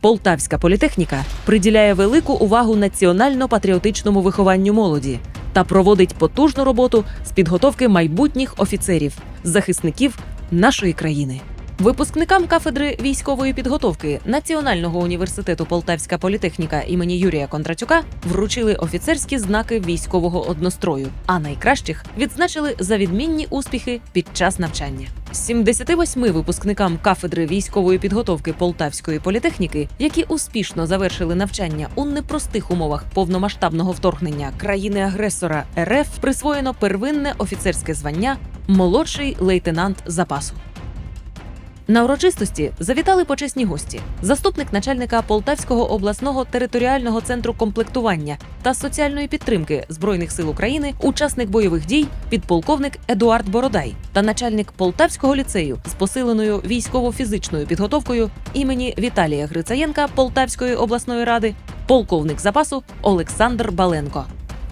Полтавська політехніка приділяє велику увагу національно-патріотичному вихованню молоді та проводить потужну роботу з підготовки майбутніх офіцерів, захисників нашої країни. Випускникам кафедри військової підготовки Національного університету Полтавська політехніка імені Юрія Кондратюка вручили офіцерські знаки військового однострою, а найкращих відзначили за відмінні успіхи під час навчання. 78 випускникам кафедри військової підготовки Полтавської політехніки, які успішно завершили навчання у непростих умовах повномасштабного вторгнення країни-агресора РФ, присвоєно первинне офіцерське звання молодший лейтенант запасу. На урочистості завітали почесні гості, заступник начальника Полтавського обласного територіального центру комплектування та соціальної підтримки збройних сил України, учасник бойових дій, підполковник Едуард Бородай та начальник Полтавського ліцею з посиленою військово-фізичною підготовкою імені Віталія Грицаєнка Полтавської обласної ради, полковник запасу Олександр Баленко.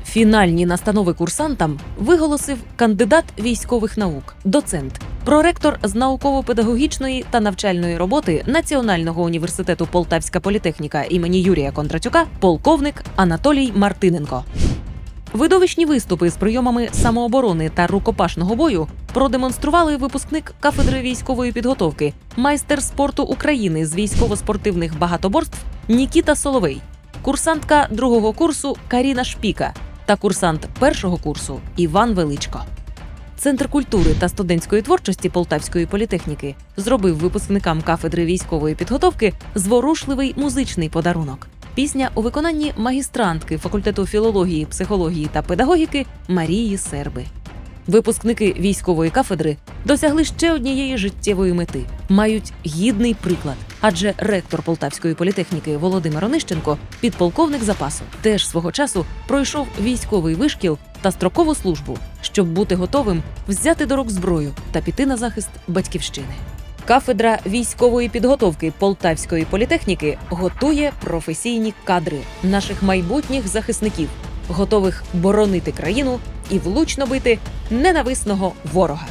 Фінальні настанови курсантам виголосив кандидат військових наук, доцент, проректор з науково-педагогічної та навчальної роботи Національного університету Полтавська політехніка імені Юрія Кондратюка, полковник Анатолій Мартиненко. Видовищні виступи з прийомами самооборони та рукопашного бою продемонстрували випускник кафедри військової підготовки, майстер спорту України з військово-спортивних багатоборств Нікіта Соловей, курсантка другого курсу Каріна Шпіка та курсант першого курсу Іван Величко. Центр культури та студентської творчості Полтавської політехніки зробив випускникам кафедри військової підготовки зворушливий музичний подарунок. Пісня у виконанні магістрантки факультету філології, психології та педагогіки Марії Серби. Випускники військової кафедри досягли ще однієї життєвої мети, мають гідний приклад. Адже ректор Полтавської політехніки Володимир Онищенко, підполковник запасу, теж свого часу пройшов військовий вишкіл та строкову службу, щоб бути готовим взяти до рук зброю та піти на захист батьківщини. Кафедра військової підготовки Полтавської політехніки готує професійні кадри наших майбутніх захисників, готових боронити країну і влучно бити ненависного ворога.